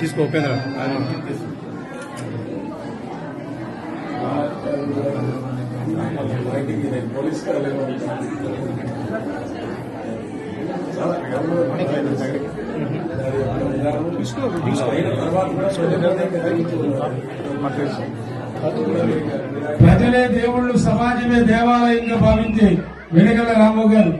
తీసుకో ఉపేంద్ర. ప్రజలే దేవుళ్ళు సమాజమే దేవాలయంగా భావించే వెనుగల రాము గారు.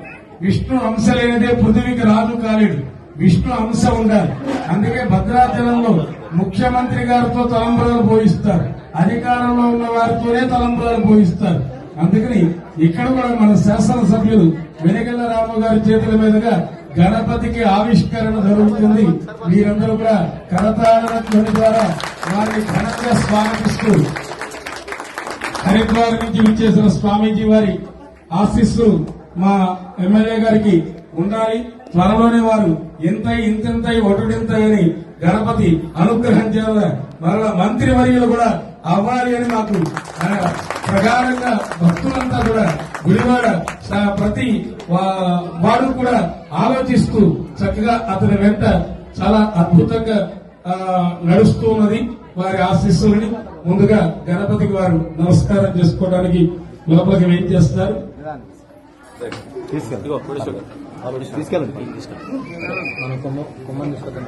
విష్ణు అంశలైనదే లేనిదే పృథివీకి రాజు కాలేడు. విష్ణు అంశ ఉండాలి. అందుకే భద్రాచలంలో ముఖ్యమంత్రి గారితో తలంబరాలు పోయిస్తారు. అధికారంలో ఉన్న వారితోనే తలంబరాలు పోయిస్తారు. అందుకని ఇక్కడ కూడా మన శాసనసభ్యులు వెనగల రాము గారి చేతుల మీదుగా గణపతికి ఆవిష్కరణ జరుగుతుంది. మీరందరూ కూడా కరతాళన ధ్వని ద్వారా వారిని ఘనంగా స్వాగతిస్తూ హరిద్వార్ నుంచి విచ్చేసిన స్వామీజీ వారి ఆశీస్సులు మా ఎమ్మెల్యే గారికి ఉండాలి. త్వరలోనే వారు ఎంత ఇంతెంత ఒటుడింతయని గణపతి అనుగ్రహం చేయాల. మరల మంత్రి వర్యులు కూడా అవ్వాలి అని మాకు ప్రగాఢంగా భక్తులంతా కూడా గుడివాడ ప్రతి వారు వాడు కూడా ఆలోచిస్తూ చక్కగా అతని వెంట చాలా అద్భుతంగా నడుస్తూ ఉన్నది. వారి ఆశీస్సులని ముందుగా గణపతికి వారు నమస్కారం చేసుకోవడానికి లోపలికి వెయిట్ చేస్తారు. తీసుకెళ్ళండి. కొమ్మని తీసుకుంటే